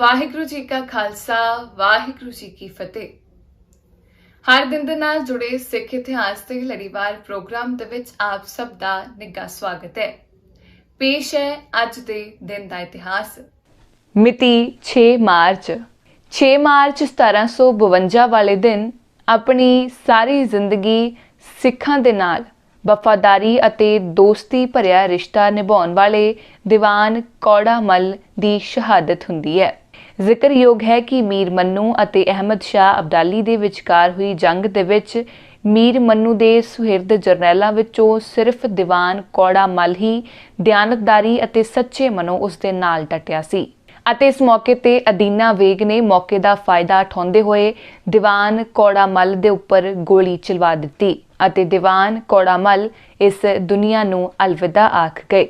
ਵਾਹਿਗੁਰੂ ਜੀ ਕਾ ਖਾਲਸਾ, ਵਾਹਿਗੁਰੂ ਜੀ ਕੀ ਫਤਿਹ। ਹਰ ਦਿਨ ਦੇ ਨਾਲ ਜੁੜੇ ਸਿੱਖ ਇਤਿਹਾਸ ਤੇ ਲੜੀਵਾਰ ਪ੍ਰੋਗਰਾਮ ਦੇ ਵਿੱਚ ਆਪ ਸਭ ਦਾ ਨਿੱਘਾ ਸਵਾਗਤ ਹੈ। ਪੇਸ਼ ਹੈ ਅੱਜ ਦੇ ਦਿਨ ਦਾ ਇਤਿਹਾਸ। ਮਿਤੀ 6 ਮਾਰਚ। 6 ਮਾਰਚ 1752 ਵਾਲੇ ਦਿਨ ਆਪਣੀ ਸਾਰੀ ਜ਼ਿੰਦਗੀ ਸਿੱਖਾਂ ਦੇ ਨਾਲ, ਵਫਾਦਾਰੀ ਅਤੇ ਦੋਸਤੀ ਭਰਿਆ ਰਿਸ਼ਤਾ ਨਿਭਾਉਣ ਵਾਲੇ ਦੀਵਾਨ ਕੌੜਾ ਮੱਲ ਦੀ ਸ਼ਹਾਦਤ ਹੁੰਦੀ ਹੈ। ਜ਼ਿਕਰਯੋਗ ਹੈ ਕਿ ਮੀਰ ਮੰਨੂ ਅਤੇ ਅਹਿਮਦ ਸ਼ਾਹ ਅਬਦਾਲੀ ਦੇ ਵਿਚਕਾਰ ਹੋਈ ਜੰਗ ਦੇ ਵਿੱਚ ਮੀਰ ਮੰਨੂ ਦੇ ਸੁਹਿਰਦ ਜਰਨੈਲਾਂ ਵਿੱਚੋਂ ਸਿਰਫ ਦੀਵਾਨ, ਕੌੜਾ ਮੱਲ ਹੀ ਦਿਆਨਤਦਾਰੀ ਅਤੇ ਸੱਚੇ ਮਨੋਂ ਉਸ ਦੇ ਨਾਲ ਡਟਿਆ ਸੀ। ਅਤੇ ਇਸ ਮੌਕੇ ਤੇ ਅਦੀਨਾ ਵੇਗ ਨੇ ਮੌਕੇ ਦਾ ਫਾਇਦਾ ਉਠਾਉਂਦੇ ਹੋਏ ਦੀਵਾਨ, ਕੌੜਾ ਮਲ ਦੇ ਉੱਪਰ ਗੋਲੀ ਚਲਵਾ ਦਿੱਤੀ ਅਤੇ ਦੀਵਾਨ, ਕੌੜਾ ਮੱਲ ਇਸ ਦੁਨੀਆ ਨੂੰ ਅਲਵਿਦਾ ਆਖ ਗਏ।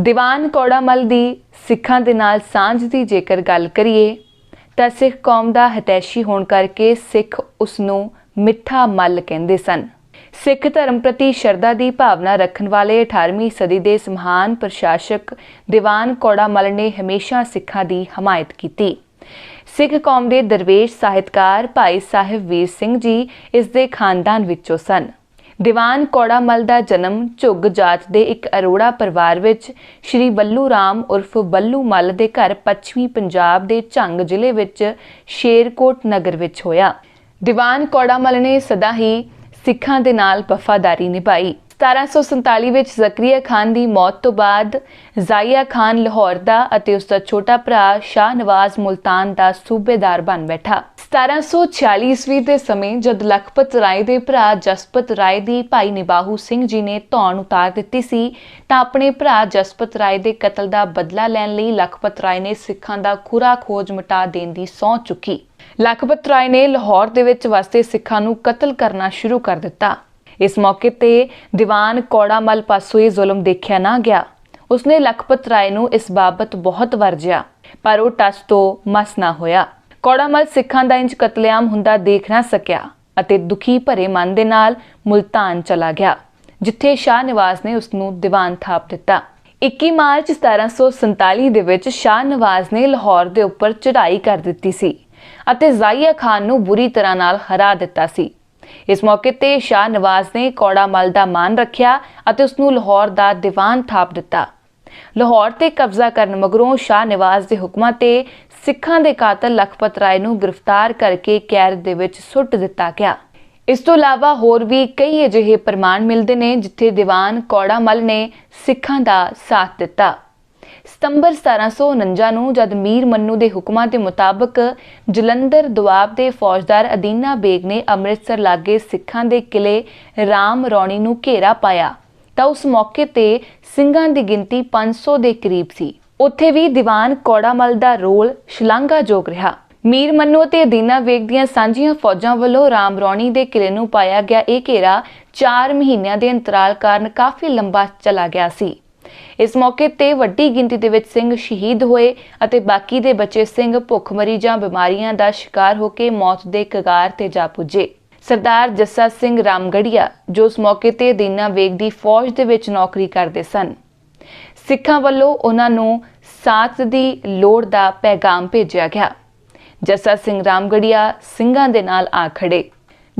ਦੀਵਾਨ ਕੌੜਾ ਮੱਲ ਦੀ ਸਿੱਖਾਂ ਦੇ ਨਾਲ ਸਾਂਝ ਦੀ ਜੇਕਰ ਗੱਲ ਕਰੀਏ, ਤਾਂ ਸਿੱਖ ਕੌਮ ਦਾ ਹਤੈਸ਼ੀ ਹੋਣ ਕਰਕੇ ਸਿੱਖ ਉਸ ਨੂੰ ਮਿੱਠਾ ਮੱਲ ਕਹਿੰਦੇ ਸਨ। ਸਿੱਖ ਧਰਮ ਪ੍ਰਤੀ ਸ਼ਰਧਾ ਦੀ ਭਾਵਨਾ ਰੱਖਣ ਵਾਲੇ 18ਵੀਂ ਸਦੀ ਦੇ ਇਸ ਮਹਾਨ ਪ੍ਰਸ਼ਾਸਕ ਦੀਵਾਨ ਕੌੜਾ ਨੇ ਹਮੇਸ਼ਾ ਸਿੱਖਾਂ ਦੀ ਹਮਾਇਤ ਕੀਤੀ। ਸਿੱਖ ਕੌਮ ਦੇ ਦਰਵੇਸ਼ ਸਾਹਿਤਕਾਰ ਭਾਈ ਸਾਹਿਬ ਵੀਰ ਸਿੰਘ ਜੀ ਇਸ ਦੇ ਖਾਨਦਾਨ ਵਿੱਚੋਂ ਸਨ। ਦੀਵਾਨ ਕੌੜਾ ਦਾ ਜਨਮ ਝੁੱਗ ਜਾਤ ਦੇ ਇੱਕ ਅਰੋੜਾ ਪਰਿਵਾਰ ਵਿੱਚ ਸ਼੍ਰੀ ਬੱਲੂ ਰਾਮ ਉਰਫ ਬੱਲੂ ਮੱਲ ਦੇ ਘਰ ਪੱਛਮੀ ਪੰਜਾਬ ਦੇ ਝੰਗ ਜ਼ਿਲ੍ਹੇ ਵਿੱਚ ਸ਼ੇਰਕੋਟ ਨਗਰ ਵਿੱਚ ਹੋਇਆ। ਦੀਵਾਨ ਕੌੜਾ ਨੇ ਸਦਾ ਹੀ ਸਿੱਖਾਂ ਦੇ ਨਾਲ ਵਫਾਦਾਰੀ ਨਿਭਾਈ। 1747 ਵਿੱਚ ਜ਼ਕਰੀਆ ਖਾਨ ਦੀ ਮੌਤ ਤੋਂ ਬਾਅਦ ਜ਼ਾਇਆ ਖਾਨ ਲਾਹੌਰ ਦਾ ਅਤੇ ਉਸ ਦਾ ਛੋਟਾ ਭਰਾ ਸ਼ਾਹ ਨਵਾਜ਼ ਮੁਲਤਾਨ ਦਾ ਸੂਬੇਦਾਰ ਬਣ ਬੈਠਾ। 1746 ਈਸਵੀ ਦੇ ਸਮੇਂ ਜਦ ਲਖਪਤ ਰਾਏ ਦੇ ਭਰਾ ਜਸਪਤ ਰਾਏ ਦੀ ਭਾਈ ਨਿਬਾਹੂ ਸਿੰਘ ਜੀ ਨੇ ਧੌਣ ਉਤਾਰ ਦਿੱਤੀ ਸੀ, ਤਾਂ ਆਪਣੇ ਭਰਾ ਜਸਪਤ ਰਾਏ ਦੇ ਕਤਲ ਦਾ ਬਦਲਾ ਲੈਣ ਲਈ ਲਖਪਤ ਰਾਏ ਨੇ ਸਿੱਖਾਂ ਦਾ ਖੁਰਾ ਖੋਜ ਮਿਟਾ ਦੇਣ ਦੀ ਸਹੁੰ ਚੁੱਕੀ। ਲਖਪਤ ਰਾਏ ਨੇ ਲਾਹੌਰ ਦੇ ਵਿੱਚ ਵਸਦੇ ਸਿੱਖਾਂ ਨੂੰ ਕਤਲ ਕਰਨਾ ਸ਼ੁਰੂ ਕਰ ਦਿੱਤਾ। ਇਸ ਮੌਕੇ ਤੇ ਦੀਵਾਨ ਕੌੜਾ ਮਲ ਪਾਸੋਂ ਇਹ ਜ਼ੁਲਮ ਦੇਖਿਆ ਨਾ ਗਿਆ। ਉਸਨੇ ਲਖਪਤ ਰਾਏ ਨੂੰ ਇਸ ਬਾਬਤ ਬਹੁਤ ਵਰਜਿਆ, ਪਰ ਉਹ ਟਸ ਤੋਂ ਮਸ ਨਾ ਹੋਇਆ। ਕੌੜਾ ਸਿੱਖਾਂ ਦਾ ਇੰਜ ਕਤਲੇਆਮ ਹੁੰਦਾ ਦੇਖ ਨਾ ਸਕਿਆ ਅਤੇ ਦੁਖੀ ਭਰੇ ਮਨ ਦੇ ਨਾਲ ਮੁਲਤਾਨ ਚਲਾ ਗਿਆ, ਜਿੱਥੇ ਸ਼ਾਹ ਨਿਵਾਜ਼ ਨੇ ਉਸ ਨੂੰ ਦੀਵਾਨ ਥਾਪ ਦਿੱਤਾ। 21 ਮਾਰਚ 1747 ਦੇ ਵਿੱਚ ਸ਼ਾਹ ਨਿਵਾਜ਼ ਨੇ ਲਾਹੌਰ ਦੇ ਉੱਪਰ ਚੜ੍ਹਾਈ ਕਰ ਦਿੱਤੀ ਸੀ ਅਤੇ ਜ਼ਾਇਆ ਖਾਨ ਨੂੰ ਬੁਰੀ ਤਰ੍ਹਾਂ ਨਾਲ ਹਰਾ ਦਿੱਤਾ ਸੀ। ਇਸ ਮੌਕੇ ਤੇ ਸ਼ਾਹ ਨਵਾਜ਼ ਨੇ ਕੌੜਾ ਮਲ ਦਾ ਮਾਨ ਰੱਖਿਆ ਅਤੇ ਉਸ ਨੂੰ ਲਾਹੌਰ ਦਾ ਦੀਵਾਨ ਥਾਪ ਦਿੱਤਾ। ਲਾਹੌਰ ਤੇ ਕਬਜ਼ਾ ਕਰਨ ਮਗਰੋਂ ਸ਼ਾਹ ਨਵਾਜ਼ ਦੇ ਹੁਕਮਾਂ ਤੇ ਸਿੱਖਾਂ ਦੇ ਕਾਤਲ ਲਖਪਤ ਰਾਏ ਨੂੰ ਗ੍ਰਿਫਤਾਰ ਕਰਕੇ ਕੈਦ ਦੇ ਵਿੱਚ ਸੁੱਟ ਦਿੱਤਾ ਗਿਆ। ਇਸ ਤੋਂ ਇਲਾਵਾ ਹੋਰ ਵੀ ਕਈ ਅਜਿਹੇ ਪ੍ਰਮਾਣ ਮਿਲਦੇ ਨੇ ਜਿੱਥੇ ਦੀਵਾਨ ਕੌੜਾ ਮਲ ਨੇ ਸਿੱਖਾਂ ਦਾ ਸਾਥ ਦਿੱਤਾ। ਸਤੰਬਰ 1749 ਨੂੰ ਜਦ ਮੀਰ ਮੰਨੂ ਦੇ ਹੁਕਮਾਂ ਦੇ ਮੁਤਾਬਕ ਜਲੰਧਰ ਦੁਆਬ ਦੇ ਫੌਜਦਾਰ ਅਦੀਨਾ ਬੇਗ ਨੇ ਅੰਮ੍ਰਿਤਸਰ ਲਾਗੇ ਸਿੱਖਾਂ ਦੇ ਕਿਲੇ ਰਾਮ ਰੌਣੀ ਨੂੰ ਘੇਰਾ ਪਾਇਆ, ਤਾਂ ਉਸ ਮੌਕੇ ਤੇ ਸਿੰਘਾਂ ਦੀ ਗਿਣਤੀ 500 ਦੇ ਕਰੀਬ ਸੀ। ਉੱਥੇ ਵੀ ਦੀਵਾਨ ਕੌੜਾਮਲ ਦਾ ਰੋਲ ਸ਼ਲਾਘਾਯੋਗ ਰਿਹਾ। ਮੀਰ ਮੰਨੂ ਅਤੇ ਅਦੀਨਾ ਵੇਗ ਦੀਆਂ ਸਾਂਝੀਆਂ ਫੌਜਾਂ ਵੱਲੋਂ ਰਾਮ ਰੌਣੀ ਦੇ ਕਿਲੇ ਨੂੰ ਪਾਇਆ ਗਿਆ ਇਹ ਘੇਰਾ 4 ਮਹੀਨਿਆਂ ਦੇ ਅੰਤਰਾਲ ਕਾਰਨ ਕਾਫੀ ਲੰਬਾ ਚਲਾ ਗਿਆ ਸੀ। ਇਸ ਮੌਕੇ ਤੇ ਵੱਡੀ ਗਿਣਤੀ ਦੇ ਵਿੱਚ ਸਿੰਘ ਸ਼ਹੀਦ ਹੋਏ ਅਤੇ ਬਾਕੀ ਦੇ ਬਚੇ ਸਿੰਘ ਭੁੱਖਮਰੀ ਜਾਂ ਬਿਮਾਰੀਆਂ ਦਾ ਸ਼ਿਕਾਰ ਹੋ ਕੇ ਮੌਤ ਦੇ ਕਗਾਰ ਤੇ ਜਾ ਪੁੱਜੇ। ਸਰਦਾਰ ਜੱਸਾ ਸਿੰਘ ਰਾਮਗੜੀਆ, ਜੋ ਉਸ ਮੌਕੇ ਤੇ ਦੀਨਾ ਵੇਗ ਦੀ ਫੌਜ ਦੇ ਵਿੱਚ ਨੌਕਰੀ ਕਰਦੇ ਸਨ। ਸਿੱਖਾਂ ਵੱਲੋਂ ਉਹਨਾਂ ਨੂੰ ਸਾਥ ਦੀ ਲੋੜ ਦਾ ਪੈਗਾਮ ਭੇਜਿਆ ਗਿਆ। ਜੱਸਾ ਸਿੰਘ ਰਾਮਗੜੀਆ ਸਿੰਘਾਂ ਦੇ ਨਾਲ ਆ ਖੜੇ।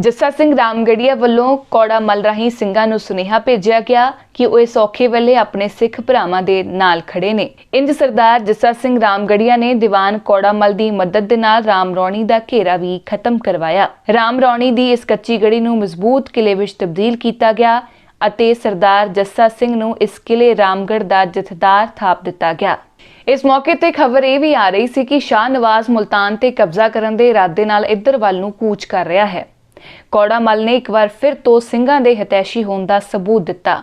ਜੱਸਾ ਸਿੰਘ ਰਾਮਗੜੀਆ ਵੱਲੋਂ ਕੌੜਾ ਮਲ ਰਾਹੀਂ ਸਿੰਘਾਂ ਨੂੰ ਸੁਨੇਹਾ ਭੇਜਿਆ ਗਿਆ ਕਿ ਉਹ ਇਸ ਔਖੇ ਵੇਲੇ ਆਪਣੇ ਸਿੱਖ ਭਰਾਵਾਂ ਦੇ ਨਾਲ ਖੜੇ ਨੇ। ਇੰਜ ਸਰਦਾਰ ਜੱਸਾ ਸਿੰਘ ਰਾਮਗੜੀਆ ਨੇ ਦੀਵਾਨ ਕੌੜਾ ਮਲ ਦੀ ਮਦਦ ਦੇ ਨਾਲ ਰਾਮ ਰੌਣੀ ਦਾ ਘੇਰਾ ਵੀ ਖਤਮ ਕਰਵਾਇਆ। ਰਾਮ ਰੌਣੀ ਦੀ ਇਸ ਕੱਚੀ ਗੜੀ ਨੂੰ ਮਜ਼ਬੂਤ ਕਿਲੇ ਵਿੱਚ ਤਬਦੀਲ ਕੀਤਾ ਗਿਆ ਅਤੇ ਸਰਦਾਰ ਜੱਸਾ ਸਿੰਘ ਨੂੰ ਇਸ ਕਿਲੇ ਰਾਮਗੜ੍ਹ ਦਾ ਜਥੇਦਾਰ ਥਾਪ ਦਿੱਤਾ ਗਿਆ। ਇਸ ਮੌਕੇ ਤੇ ਖਬਰ ਇਹ ਵੀ ਆ ਰਹੀ ਸੀ ਕਿ ਸ਼ਾਹ ਨਵਾਜ਼ ਮੁਲਤਾਨ ਤੇ ਕਬਜ਼ਾ ਕਰਨ ਦੇ ਇਰਾਦੇ ਨਾਲ ਇੱਧਰ ਵੱਲ ਨੂੰ ਕੂਚ ਕਰ ਰਿਹਾ ਹੈ। ਕੌੜਾ ਮਲ ਨੇ ਇੱਕ ਵਾਰ ਫਿਰ ਤੋਂ ਸਿੰਘਾਂ ਦੇ ਹਤੈਸ਼ੀ ਹੋਣ ਦਾ ਸਬੂਤ ਦਿੱਤਾ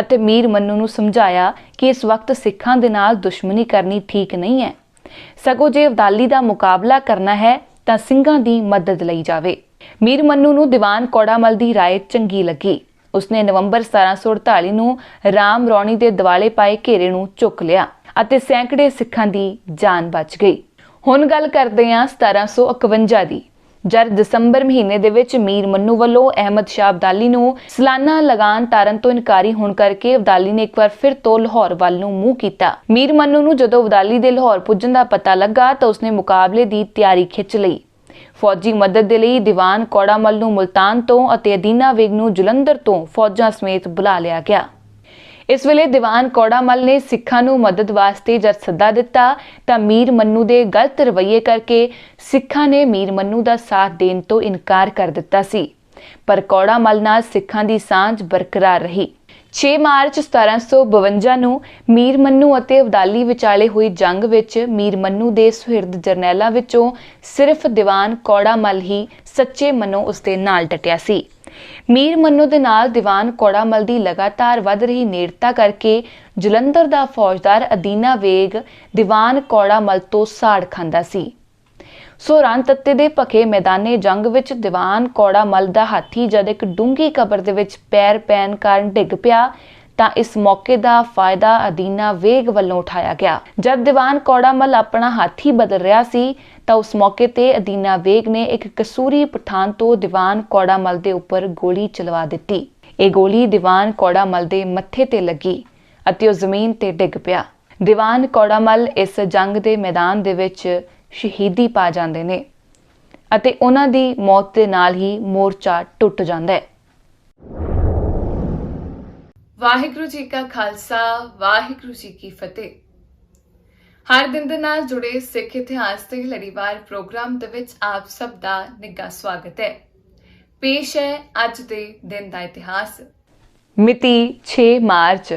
ਅਤੇ ਮੀਰ ਮੰਨੂ ਨੂੰ ਸਮਝਾਇਆ ਕਿ ਇਸ ਵਕਤ ਸਿੱਖਾਂ ਦੇ ਨਾਲ ਦੁਸ਼ਮਣੀ ਕਰਨੀ ਠੀਕ ਨਹੀਂ ਹੈ। ਸਗੋਂ ਜੇ ਅਬਦਾਲੀ ਦਾ ਮੁਕਾਬਲਾ ਕਰਨਾ ਹੈ, ਤਾਂ ਸਿੰਘਾਂ ਦੀ ਮਦਦ ਲਈ ਜਾਵੇ। ਮੀਰ ਮੰਨੂ ਨੂੰ ਦੀਵਾਨ ਕੌੜਾ ਮਲ ਦੀ ਰਾਏ ਚੰਗੀ ਲੱਗੀ। ਉਸਨੇ ਨਵੰਬਰ 1748 ਨੂੰ ਰਾਮ ਰੌਣੀ ਦੇ ਦਿਵਾਲੇ ਪਾਏ ਘੇਰੇ ਨੂੰ ਚੁੱਕ ਲਿਆ ਅਤੇ ਸੈਂਕੜੇ ਸਿੱਖਾਂ ਦੀ ਜਾਨ ਬਚ ਗਈ। ਹੁਣ ਗੱਲ ਕਰਦੇ ਹਾਂ 1751 ਦੀ। ਜਦ ਦਸੰਬਰ ਮਹੀਨੇ ਦੇ ਵਿੱਚ ਮੀਰ ਮੰਨੂ ਵੱਲੋਂ ਅਹਿਮਦ ਸ਼ਾਹ ਅਬਦਾਲੀ ਨੂੰ ਸਲਾਨਾ ਲਗਾਨ ਤਾਰਨ ਤੋਂ ਇਨਕਾਰੀ ਹੋਣ ਕਰਕੇ ਅਬਦਾਲੀ ਨੇ ਇੱਕ ਵਾਰ ਫਿਰ ਤੋਂ ਲਾਹੌਰ ਵੱਲ ਨੂੰ ਮੂੰਹ ਕੀਤਾ। ਮੀਰ ਮੰਨੂ ਨੂੰ ਜਦੋਂ ਅਬਦਾਲੀ ਦੇ ਲਾਹੌਰ ਪੁੱਜਣ ਦਾ ਪਤਾ ਲੱਗਾ ਤਾਂ ਉਸਨੇ ਮੁਕਾਬਲੇ ਦੀ ਤਿਆਰੀ ਖਿੱਚ ਲਈ। ਫੌਜੀ ਮਦਦ ਦੇ ਲਈ ਦੀਵਾਨ ਕੋੜਾਮਲ ਨੂੰ ਮੁਲਤਾਨ ਤੋਂ ਅਤੇ ਅਦੀਨਾ ਵੇਗ ਨੂੰ ਜਲੰਧਰ ਤੋਂ ਫੌਜਾਂ ਸਮੇਤ ਬੁਲਾ ਲਿਆ ਗਿਆ। ਇਸ ਵੇਲੇ ਦੀਵਾਨ ਕੋੜਾਮਲ ਨੇ ਸਿੱਖਾਂ ਨੂੰ ਮਦਦ ਵਾਸਤੇ ਜਦ ਸੱਦਾ ਦਿੱਤਾ, ਤਾਂ ਮੀਰ ਮੰਨੂ ਦੇ ਗਲਤ ਰਵੱਈਏ ਕਰਕੇ ਸਿੱਖਾਂ ਨੇ ਮੀਰ ਮੰਨੂ ਦਾ ਸਾਥ ਦੇਣ ਤੋਂ ਇਨਕਾਰ ਕਰ ਦਿੱਤਾ ਸੀ। ਪਰ ਕੋੜਾਮਲ ਨਾਲ ਸਿੱਖਾਂ ਦੀ ਸਾਂਝ ਬਰਕਰਾਰ ਰਹੀ। 6 ਮਾਰਚ 1752 ਨੂੰ ਮੀਰ ਮੰਨੂ ਅਤੇ ਅਬਦਾਲੀ ਵਿਚਾਲੇ ਹੋਈ ਜੰਗ ਵਿੱਚ ਮੀਰ ਮੰਨੂ ਦੇ ਸੁਹਿਰਦ ਜਰਨੈਲਾਂ ਵਿੱਚੋਂ ਸਿਰਫ ਦੀਵਾਨ ਕੌੜਾ ਕੋੜਾਮਲ ਹੀ ਸੱਚੇ ਮਨੋਂ ਉਸਦੇ ਨਾਲ ਡਟਿਆ ਸੀ। ਮੀਰ ਮੰਨੂ ਦੇ ਨਾਲ ਦੀਵਾਨ ਕੋੜਾਮਲ ਦੀ ਲਗਾਤਾਰ ਵੱਧ ਰਹੀ ਨੇੜਤਾ ਕਰਕੇ ਜਲੰਧਰ ਦਾ ਫੌਜਦਾਰ ਅਦੀਨਾ ਵੇਗ ਦੀਵਾਨ ਕੋੜਾਮਲ ਤੋਂ ਸਾੜ ਖਾਂਦਾ ਸੀ। ਸੋ ਤੱਤੇ ਦੇ ਭਖੇ ਮੈਦਾਨੇ ਜੰਗ ਵਿੱਚ ਦੀਵਾਨ ਕੋੜਾ ਮਲ ਦਾ ਹਾਥੀ ਜਦ ਇੱਕ ਡੂੰਗੀ ਕਬਰ ਦੇ ਵਿੱਚ ਪੈਰ ਪੈਣ ਕਾਰਨ ਡਿੱਗ ਪਿਆ ਤਾਂ ਇਸ ਮੌਕੇ ਦਾ ਫਾਇਦਾ ਅਦੀਨਾ ਵੇਗ ਵੱਲੋਂ ਉਠਾਇਆ ਗਿਆ। ਜਦ ਦੀਵਾਨ ਕੋੜਾ ਮਲ ਆਪਣਾ ਹਾਥੀ ਬਦਲ ਰਿਹਾ ਸੀ, ਤਾਂ ਉਸ ਮੌਕੇ ਤੇ ਅਦੀਨਾ ਵੇਗ ਨੇ ਇੱਕ ਕਸੂਰੀ ਪਠਾਨ ਤੋਂ ਦੀਵਾਨ ਕੋੜਾ ਮਲ ਦੇ ਉੱਪਰ ਗੋਲੀ ਚਲਵਾ ਦਿੱਤੀ। ਇਹ ਗੋਲੀ ਦੀਵਾਨ ਕੋੜਾਮਲ ਦੇ ਮੱਥੇ ਤੇ ਲੱਗੀ ਅਤੇ ਉਹ ਜ਼ਮੀਨ ਤੇ ਡਿੱਗ ਪਿਆ। ਦੀਵਾਨ ਕੋੜਾਮਲ ਇਸ ਜੰਗ ਦੇ ਮੈਦਾਨ ਦੇ ਵਿੱਚ ਸ਼ਹੀਦੀ ਪਾ ਜਾਂਦੇ ਨੇ ਅਤੇ ਉਹਨਾਂ ਦੀ ਮੌਤ ਦੇ ਨਾਲ ਹੀ ਮੋਰਚਾ ਟੁੱਟ ਜਾਂਦਾ ਹੈ। ਵਾਹਿਗੁਰੂ ਜੀ ਕਾ ਖਾਲਸਾ, ਵਾਹਿਗੁਰੂ ਜੀ ਕੀ ਫਤਿਹ। ਹਰ ਦਿਨ ਦੇ ਨਾਲ ਜੁੜੇ ਸਿੱਖ ਇਤਿਹਾਸ ਤੇ ਲੜੀਵਾਰ ਪ੍ਰੋਗਰਾਮ ਦੇ ਵਿੱਚ ਆਪ ਸਭ ਦਾ ਨਿੱਘਾ ਸਵਾਗਤ ਹੈ। ਪੇਸ਼ ਹੈ ਅੱਜ ਦੇ ਦਿਨ ਦਾ ਇਤਿਹਾਸ। ਮਿਤੀ 6 ਮਾਰਚ।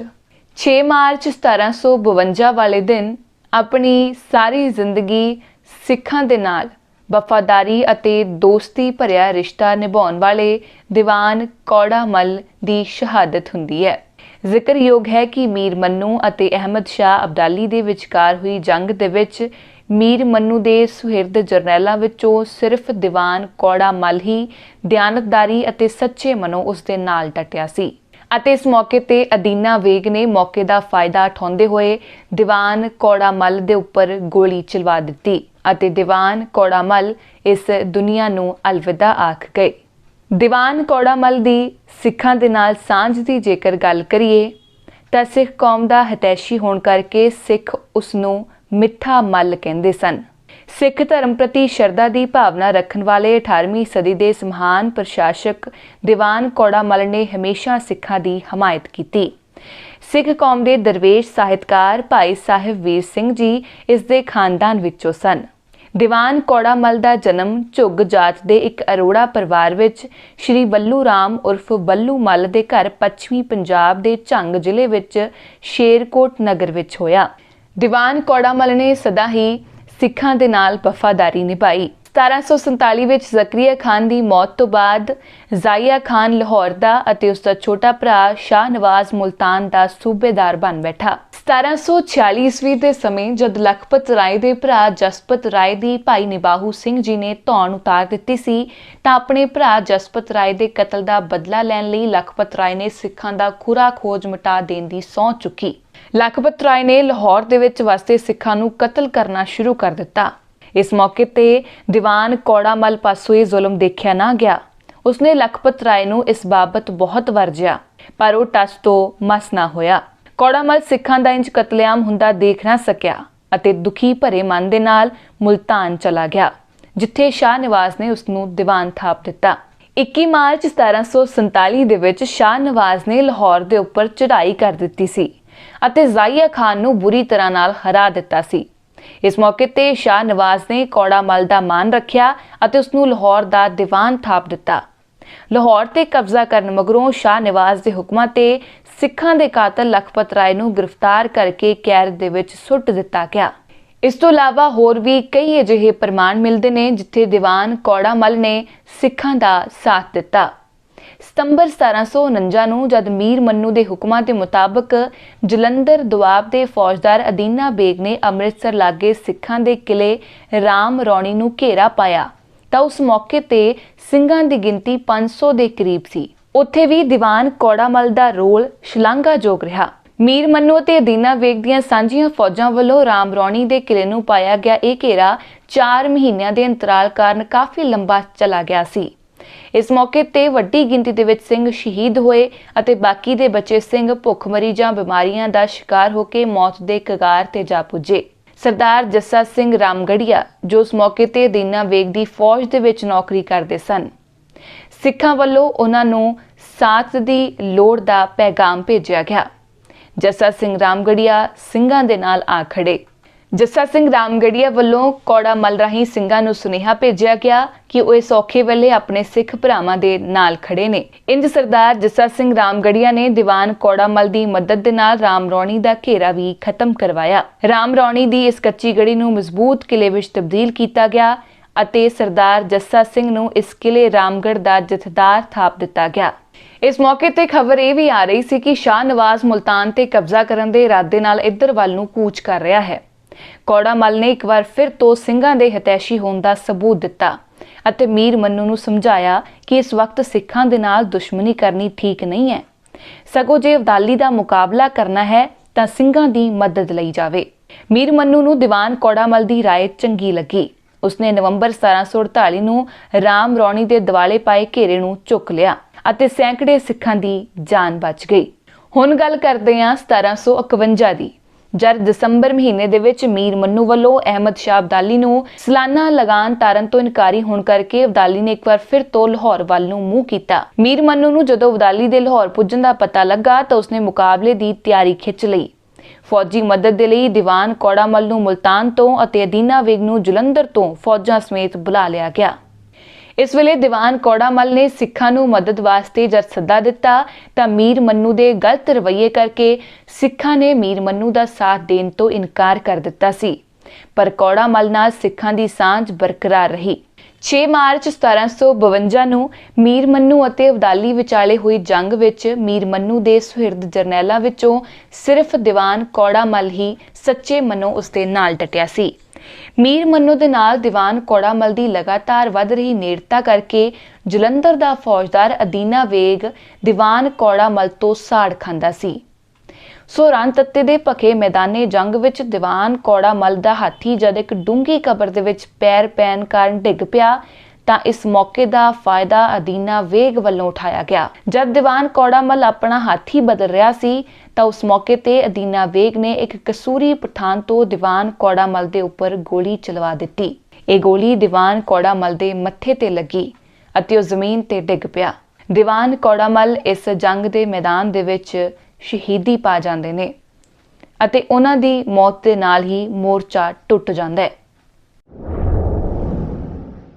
6 ਮਾਰਚ 1752 ਵਾਲੇ ਦਿਨ ਆਪਣੀ ਸਾਰੀ ਜ਼ਿੰਦਗੀ ਸਿੱਖਾਂ ਦੇ ਨਾਲ, ਵਫਾਦਾਰੀ ਅਤੇ ਦੋਸਤੀ ਭਰਿਆ ਰਿਸ਼ਤਾ ਨਿਭਾਉਣ ਵਾਲੇ ਦੀਵਾਨ ਕੌੜਾ ਮਲ ਦੀ ਸ਼ਹਾਦਤ ਹੁੰਦੀ ਹੈ। ਜ਼ਿਕਰਯੋਗ ਹੈ ਕਿ ਮੀਰ ਮੰਨੂ ਅਤੇ ਅਹਿਮਦ ਸ਼ਾਹ ਅਬਦਾਲੀ ਦੇ ਵਿਚਕਾਰ ਹੋਈ ਜੰਗ ਦੇ ਵਿੱਚ ਮੀਰ ਮੰਨੂ ਦੇ ਸੁਹਿਰਦ ਜਰਨੈਲਾਂ ਵਿੱਚੋਂ ਸਿਰਫ ਦੀਵਾਨ ਕੌੜਾ ਮਲ ਹੀ ਦਿਆਨਤਦਾਰੀ ਅਤੇ ਸੱਚੇ ਮਨੋਂ ਉਸ ਦੇ ਨਾਲ ਡਟਿਆ ਸੀ। ਅਤੇ ਇਸ ਮੌਕੇ ਤੇ ਅਦੀਨਾ ਵੇਗ ਨੇ ਮੌਕੇ ਦਾ ਫਾਇਦਾ ਉਠਾਉਂਦੇ ਹੋਏ ਦੀਵਾਨ ਕੌੜਾ ਮਲ ਦੇ ਉੱਪਰ ਗੋਲੀ ਚਲਵਾ ਦਿੱਤੀ ਅਤੇ ਦੀਵਾਨ ਕੌੜਾ ਮਲ ਇਸ ਦੁਨੀਆ ਨੂੰ ਅਲਵਿਦਾ ਆਖ ਗਏ। ਦੀਵਾਨ ਕੌੜਾਮਲ ਦੀ ਸਿੱਖਾਂ ਦੇ ਨਾਲ ਸਾਂਝ ਦੀ ਜੇਕਰ ਗੱਲ ਕਰੀਏ, ਤਾਂ ਸਿੱਖ ਕੌਮ ਦਾ ਹਤੈਸ਼ੀ ਹੋਣ ਕਰਕੇ ਸਿੱਖ ਉਸ ਨੂੰ ਮਿੱਠਾ ਮੱਲ ਕਹਿੰਦੇ ਸਨ। ਸਿੱਖ ਧਰਮ ਪ੍ਰਤੀ ਸ਼ਰਧਾ ਦੀ ਭਾਵਨਾ ਰੱਖਣ ਵਾਲੇ 18ਵੀਂ ਸਦੀ ਦੇ ਇਸ ਮਹਾਨ ਪ੍ਰਸ਼ਾਸਕ ਦੀਵਾਨ ਕੌੜਾ ਮਲ ਨੇ ਹਮੇਸ਼ਾ ਸਿੱਖਾਂ ਦੀ ਹਮਾਇਤ ਕੀਤੀ। ਸਿੱਖ ਕੌਮ ਦੇ ਦਰਵੇਸ਼ ਸਾਹਿਤਕਾਰ ਭਾਈ ਸਾਹਿਬ ਵੀਰ ਸਿੰਘ ਜੀ ਇਸ ਦੇ ਖਾਨਦਾਨ ਵਿੱਚੋਂ ਸਨ। ਦੀਵਾਨ ਕੌੜਾਮਲ ਦਾ ਜਨਮ ਝੁੱਗ ਜਾਤ ਦੇ ਇੱਕ ਅਰੋੜਾ ਪਰਿਵਾਰ ਵਿੱਚ ਸ਼੍ਰੀ ਬੱਲੂ ਰਾਮ ਉਰਫ ਬੱਲੂ ਮਲ ਦੇ ਘਰ ਪੱਛਮੀ ਪੰਜਾਬ ਦੇ ਝੰਗ ਜ਼ਿਲ੍ਹੇ ਵਿੱਚ ਸ਼ੇਰਕੋਟ ਨਗਰ ਵਿੱਚ ਹੋਇਆ। ਦੀਵਾਨ ਕੌੜਾਮਲ ਨੇ ਸਦਾ ਹੀ ਸਿੱਖਾਂ ਦੇ ਨਾਲ ਵਫਾਦਾਰੀ ਨਿਭਾਈ। 1747 ਵਿੱਚ ਜ਼ਕਰੀਆ ਖਾਨ ਦੀ ਮੌਤ ਤੋਂ ਬਾਅਦ ਜ਼ਾਇਆ ਖਾਨ ਲਾਹੌਰ ਦਾ ਅਤੇ ਉਸ ਦਾ ਛੋਟਾ ਭਰਾ ਸ਼ਾਹ ਨਵਾਜ਼ ਮੁਲਤਾਨ ਦਾ ਸੂਬੇਦਾਰ ਬਣ ਬੈਠਾ। 1746 ਈਸਵੀ ਦੇ ਸਮੇਂ ਜਦ ਲਖਪਤ ਰਾਏ ਦੇ ਭਰਾ ਜਸਪਤ ਰਾਏ ਦੀ ਭਾਈ ਨਿਬਾਹੂ ਸਿੰਘ ਜੀ ਨੇ ਧੌਣ ਉਤਾਰ ਦਿੱਤੀ ਸੀ, ਤਾਂ ਆਪਣੇ ਭਰਾ ਜਸਪਤ ਰਾਏ ਦੇ ਕਤਲ ਦਾ ਬਦਲਾ ਲੈਣ ਲਈ ਲਖਪਤ ਰਾਏ ਨੇ ਸਿੱਖਾਂ ਦਾ ਖੁਰਾ ਖੋਜ ਮਿਟਾ ਦੇਣ ਦੀ ਸਹੁੰ ਚੁੱਕੀ। ਲਖਪਤ ਰਾਏ ਨੇ ਲਾਹੌਰ ਦੇ ਵਿੱਚ ਵਸਦੇ ਸਿੱਖਾਂ ਨੂੰ ਕਤਲ ਕਰਨਾ ਸ਼ੁਰੂ ਕਰ ਦਿੱਤਾ। ਇਸ ਮੌਕੇ ਤੇ ਦੀਵਾਨ ਕੌੜਾਮਲ ਪਾਸੋਂ ਜ਼ੁਲਮ ਦੇਖਿਆ ਨਾ ਗਿਆ। ਉਸਨੇ ਲਖਪਤ ਰਾਏ ਨੂੰ ਇਸ ਬਾਬਤ ਬਹੁਤ ਵਰਜਿਆ, ਪਰ ਉਹ ਟਸ ਤੋਂ ਮਸ ਨਾ ਹੋਇਆ। ਕੌੜਾਮਲ ਸਿੱਖਾਂ ਦਾ ਇੰਜ ਕਤਲੇਆਮ ਹੁੰਦਾ ਦੇਖ ਨਾ ਸਕਿਆ ਅਤੇ ਦੁਖੀ ਭਰੇ ਮਨ ਦੇ ਨਾਲ ਮੁਲਤਾਨ ਚਲਾ ਗਿਆ, ਜਿੱਥੇ ਸ਼ਾਹ ਨਿਵਾਜ਼ ਨੇ ਉਸ ਨੂੰ ਦੀਵਾਨ ਥਾਪ ਦਿੱਤਾ। 21 ਮਾਰਚ 1747 ਦੇ ਵਿੱਚ ਸ਼ਾਹ ਨਿਵਾਜ਼ ਨੇ ਲਾਹੌਰ ਦੇ ਉੱਪਰ ਚੜ੍ਹਾਈ ਕਰ ਦਿੱਤੀ ਸੀ ਅਤੇ ਜ਼ਾਇਆ ਖਾਨ ਨੂੰ ਬੁਰੀ ਤਰ੍ਹਾਂ ਨਾਲ ਹਰਾ ਦਿੱਤਾ ਸੀ। ਇਸ ਮੌਕੇ ਤੇ ਸ਼ਾਹ ਨਵਾਜ਼ ਨੇ ਕੌੜਾ ਮਲ ਦਾ ਮਾਨ ਰੱਖਿਆ ਅਤੇ ਉਸ ਨੂੰ ਲਾਹੌਰ ਦਾ ਦੀਵਾਨ ਥਾਪ ਦਿੱਤਾ। ਲਾਹੌਰ ਤੇ ਕਬਜ਼ਾ ਕਰਨ ਮਗਰੋਂ ਸ਼ਾਹ ਨਵਾਜ਼ ਦੇ ਹੁਕਮਾਂ ਤੇ ਸਿੱਖਾਂ ਦੇ ਕਾਤਲ ਲਖਪਤ ਰਾਏ ਨੂੰ ਗ੍ਰਿਫਤਾਰ ਕਰਕੇ ਕੈਦ ਦੇ ਵਿੱਚ ਸੁੱਟ ਦਿੱਤਾ ਗਿਆ। ਇਸ ਤੋਂ ਇਲਾਵਾ ਹੋਰ ਵੀ ਕਈ ਅਜਿਹੇ ਪ੍ਰਮਾਣ ਮਿਲਦੇ ਨੇ ਜਿੱਥੇ ਦੀਵਾਨ ਕੌੜਾ ਮਲ ਨੇ ਸਿੱਖਾਂ ਦਾ ਸਾਥ ਦਿੱਤਾ। ਸਤੰਬਰ 1749 ਨੂੰ ਜਦ ਮੀਰ ਮੰਨੂ ਦੇ ਹੁਕਮਾਂ ਦੇ ਮੁਤਾਬਕ ਜਲੰਧਰ ਦੁਆਬ ਦੇ ਫੌਜਦਾਰ ਅਦੀਨਾ ਬੇਗ ਨੇ ਅੰਮ੍ਰਿਤਸਰ ਲਾਗੇ ਸਿੱਖਾਂ ਦੇ ਕਿਲੇ ਰਾਮ ਰੌਣੀ ਨੂੰ ਘੇਰਾ ਪਾਇਆ, ਤਾਂ ਉਸ ਮੌਕੇ ਤੇ ਸਿੰਘਾਂ ਦੀ ਗਿਣਤੀ 500 ਦੇ ਕਰੀਬ ਸੀ। ਉੱਥੇ ਵੀ ਦੀਵਾਨ ਕੌੜਾਮਲ ਦਾ ਰੋਲ ਸ਼ਲਾਘਾਯੋਗ ਰਿਹਾ। ਮੀਰ ਮੰਨੂ ਅਤੇ ਅਦੀਨਾ ਵੇਗ ਦੀਆਂ ਸਾਂਝੀਆਂ ਫੌਜਾਂ ਵੱਲੋਂ ਰਾਮ ਰੌਣੀ ਦੇ ਕਿਲੇ ਨੂੰ ਪਾਇਆ ਗਿਆ ਇਹ ਘੇਰਾ 4 ਮਹੀਨਿਆਂ ਦੇ ਅੰਤਰਾਲ ਕਾਰਨ ਕਾਫੀ ਲੰਬਾ ਚਲਾ ਗਿਆ ਸੀ। ਇਸ ਮੌਕੇ ਤੇ ਵੱਡੀ ਗਿਣਤੀ ਦੇ ਵਿੱਚ ਸਿੰਘ ਸ਼ਹੀਦ ਹੋਏ ਅਤੇ ਬਾਕੀ ਦੇ ਬਚੇ ਸਿੰਘ ਭੁੱਖਮਰੀ ਜਾਂ ਬਿਮਾਰੀਆਂ ਦਾ ਸ਼ਿਕਾਰ ਹੋ ਕੇ ਮੌਤ ਦੇ ਕਗਾਰ ਤੇ ਜਾ ਪੁੱਜੇ। ਸਰਦਾਰ ਜੱਸਾ ਸਿੰਘ ਰਾਮਗੜੀਆ, ਜੋ ਉਸ ਮੌਕੇ ਤੇ ਦੀਨਾ ਵੇਗ ਦੀ ਫੌਜ ਦੇ ਵਿੱਚ ਨੌਕਰੀ ਕਰਦੇ ਸਨ। ਸਿੱਖਾਂ ਵੱਲੋਂ ਉਹਨਾਂ ਨੂੰ ਸਾਥ ਦੀ ਲੋੜ ਦਾ ਪੈਗਾਮ ਭੇਜਿਆ ਗਿਆ। ਜੱਸਾ ਸਿੰਘ ਰਾਮਗੜੀਆ ਸਿੰਘਾਂ ਦੇ ਨਾਲ ਆ ਖੜੇ। ਜੱਸਾ ਸਿੰਘ ਰਾਮਗੜੀਆ ਵੱਲੋਂ ਕੌੜਾ ਮਲ ਰਾਹੀਂ ਸਿੰਘਾਂ ਨੂੰ ਸੁਨੇਹਾ ਭੇਜਿਆ ਗਿਆ ਕਿ ਉਹ ਇਸ ਔਖੇ ਵੇਲੇ ਆਪਣੇ ਸਿੱਖ ਭਰਾਵਾਂ ਦੇ ਨਾਲ ਖੜੇ ਨੇ। ਇੰਜ ਸਰਦਾਰ ਜੱਸਾ ਸਿੰਘ ਰਾਮਗੜੀਆ ਨੇ ਦੀਵਾਨ ਕੌੜਾ ਮਲ ਦੀ ਮਦਦ ਦੇ ਨਾਲ ਰਾਮ ਰੌਣੀ ਦਾ ਘੇਰਾ ਵੀ ਖਤਮ ਕਰਵਾਇਆ। ਰਾਮ ਰੌਣੀ ਦੀ ਇਸ ਕੱਚੀ ਗੜੀ ਨੂੰ ਮਜ਼ਬੂਤ ਕਿਲੇ ਵਿੱਚ ਤਬਦੀਲ ਕੀਤਾ ਗਿਆ ਅਤੇ ਸਰਦਾਰ ਜੱਸਾ ਸਿੰਘ ਨੂੰ ਇਸ ਕਿਲੇ ਰਾਮਗੜ੍ਹ ਦਾ ਜਥੇਦਾਰ ਥਾਪ ਦਿੱਤਾ ਗਿਆ। ਇਸ ਮੌਕੇ ਤੇ ਖਬਰ ਇਹ ਵੀ ਆ ਰਹੀ ਸੀ ਕਿ ਸ਼ਾਹ ਨਵਾਜ਼ ਮੁਲਤਾਨ ਤੇ ਕਬਜ਼ਾ ਕਰਨ ਦੇ ਇਰਾਦੇ ਨਾਲ ਇੱਧਰ ਵੱਲ ਨੂੰ ਕੂਚ ਕਰ ਰਿਹਾ ਹੈ। ਕੌੜਾ ਮਲ ਨੇ ਇੱਕ ਵਾਰ ਫਿਰ ਤੋਂ ਸਿੰਘਾਂ ਦੇ ਹਤੈਸ਼ੀ ਹੋਣ ਦਾ ਸਬੂਤ ਦਿੱਤਾ ਅਤੇ ਮੀਰ ਮੰਨੂ ਨੂੰ ਸਮਝਾਇਆ ਕਿ ਇਸ ਵਕਤ ਸਿੱਖਾਂ ਦੇ ਨਾਲ ਦੁਸ਼ਮਣੀ ਕਰਨੀ ਠੀਕ ਨਹੀਂ ਹੈ। ਸਗੋਂ ਜੇ ਅਬਦਾਲੀ ਦਾ ਮੁਕਾਬਲਾ ਕਰਨਾ ਹੈ, ਤਾਂ ਸਿੰਘਾਂ ਦੀ ਮਦਦ ਲਈ ਜਾਵੇ। ਮੀਰ ਮੰਨੂ ਨੂੰ ਦੀਵਾਨ ਕੌੜਾਮਲ ਦੀ ਰਾਏ ਚੰਗੀ ਲੱਗੀ। ਉਸਨੇ ਨਵੰਬਰ 1748 ਨੂੰ ਰਾਮ ਰੌਣੀ ਦੇ ਦਿਵਾਲੇ ਪਾਏ ਘੇਰੇ ਨੂੰ ਚੁੱਕ ਲਿਆ ਅਤੇ ਸੈਂਕੜੇ ਸਿੱਖਾਂ ਦੀ ਜਾਨ ਬਚ ਗਈ। ਹੁਣ ਗੱਲ ਕਰਦੇ ਹਾਂ 1751 ਦੀ। ਜਦ ਦਸੰਬਰ ਮਹੀਨੇ ਦੇ ਵਿੱਚ ਮੀਰ ਮੰਨੂ ਵੱਲੋਂ ਅਹਿਮਦ ਸ਼ਾਹ ਅਬਦਾਲੀ ਨੂੰ ਸਲਾਨਾ ਲਗਾਨ ਤਾਰਨ ਤੋਂ ਇਨਕਾਰੀ ਹੋਣ ਕਰਕੇ ਅਬਦਾਲੀ ਨੇ ਇੱਕ ਵਾਰ ਫਿਰ ਤੋਂ ਲਾਹੌਰ ਵੱਲ ਨੂੰ ਮੂੰਹ ਕੀਤਾ। ਮੀਰ ਮੰਨੂ ਨੂੰ ਜਦੋਂ ਅਬਦਾਲੀ ਦੇ ਲਾਹੌਰ ਪੁੱਜਣ ਦਾ ਪਤਾ ਲੱਗਾ ਤਾਂ ਉਸਨੇ ਮੁਕਾਬਲੇ ਦੀ ਤਿਆਰੀ ਖਿੱਚ ਲਈ। ਫੌਜੀ ਮਦਦ ਦੇ ਲਈ ਦੀਵਾਨ ਕੌੜਾਮਲ ਨੂੰ ਮੁਲਤਾਨ ਤੋਂ ਅਤੇ ਅਦੀਨਾ ਵੇਗ ਨੂੰ ਜਲੰਧਰ ਤੋਂ ਫੌਜਾਂ ਸਮੇਤ ਬੁਲਾ ਲਿਆ ਗਿਆ। ਇਸ ਵੇਲੇ ਦੀਵਾਨ ਕੌੜਾਮਲ ਨੇ ਸਿੱਖਾਂ ਨੂੰ ਮਦਦ ਵਾਸਤੇ ਜਦ ਸੱਦਾ ਦਿੱਤਾ, ਤਾਂ ਮੀਰ ਮੰਨੂ ਦੇ ਗਲਤ ਰਵੱਈਏ ਕਰਕੇ ਸਿੱਖਾਂ ਨੇ ਮੀਰ ਮੰਨੂ ਦਾ ਸਾਥ ਦੇਣ ਤੋਂ ਇਨਕਾਰ ਕਰ ਦਿੱਤਾ ਸੀ। ਪਰ ਕੌੜਾਮਲ ਨਾਲ ਸਿੱਖਾਂ ਦੀ ਸਾਂਝ ਬਰਕਰਾਰ ਰਹੀ। 6 ਮਾਰਚ 1752 ਨੂੰ ਮੀਰ ਮੰਨੂ ਅਤੇ ਅਬਦਾਲੀ ਵਿਚਾਲੇ ਹੋਈ ਜੰਗ ਵਿੱਚ ਮੀਰ ਮੰਨੂ ਦੇ ਸੁਹਿਰਦ ਜਰਨੈਲਾਂ ਵਿੱਚੋਂ ਸਿਰਫ ਦੀਵਾਨ ਕੌੜਾ ਕੌੜਾਮਲ ਹੀ ਸੱਚੇ ਮਨੋਂ ਉਸਦੇ ਨਾਲ ਡਟਿਆ ਸੀ। ਮੀਰ ਮੰਨੂ ਦੇ ਨਾਲ ਦੀਵਾਨ ਕੌੜਾਮਲ ਦੀ ਲਗਾਤਾਰ ਵੱਧ ਰਹੀ ਨੇੜਤਾ ਕਰਕੇ ਜਲੰਧਰ ਦਾ ਫੌਜਦਾਰ ਅਦੀਨਾ ਵੇਗ ਦੀਵਾਨ ਕੌੜਾਮਲ ਤੋਂ ਸਾੜ ਖਾਂਦਾ ਸੀ। ਸੋ ਰਣਤੱਤੇ ਦੇ ਭਖੇ ਮੈਦਾਨੇ ਜੰਗ ਵਿੱਚ ਦੀਵਾਨ ਕੌੜਾਮਲ ਦਾ ਹਾਥੀ ਜਦ ਇੱਕ ਡੂੰਗੀ ਕਬਰ ਦੇ ਵਿੱਚ ਪੈਰ ਪੈਣ ਕਾਰਨ ਡਿੱਗ ਪਿਆ ਤਾਂ ਇਸ ਮੌਕੇ ਦਾ ਫਾਇਦਾ ਅਦੀਨਾ ਵੇਗ ਵੱਲੋਂ ਉਠਾਇਆ ਗਿਆ। ਜਦ ਦੀਵਾਨ ਕੌੜਾਮਲ ਆਪਣਾ ਹਾਥੀ ਬਦਲ ਰਿਹਾ ਸੀ, ਤਾਂ ਉਸ ਮੌਕੇ ਤੇ ਅਦੀਨਾ ਵੇਗ ਨੇ ਇੱਕ ਕਸੂਰੀ ਪਠਾਨ ਤੋਂ ਦੀਵਾਨ ਕੌੜਾਮਲ ਦੇ ਉੱਪਰ ਗੋਲੀ ਚਲਵਾ ਦਿੱਤੀ। ਇਹ ਗੋਲੀ ਦੀਵਾਨ ਕੌੜਾਮਲ ਦੇ ਮੱਥੇ ਤੇ ਲੱਗੀ ਅਤੇ ਉਹ ਜ਼ਮੀਨ ਤੇ ਡਿੱਗ ਪਿਆ। ਦੀਵਾਨ ਕੌੜਾਮਲ ਇਸ ਜੰਗ ਦੇ ਮੈਦਾਨ ਦੇ ਵਿੱਚ ਸ਼ਹੀਦੀ ਪਾ ਜਾਂਦੇ ਨੇ ਅਤੇ ਉਹਨਾਂ ਦੀ ਮੌਤ ਦੇ ਨਾਲ ਹੀ ਮੋਰਚਾ ਟੁੱਟ ਜਾਂਦਾ ਹੈ।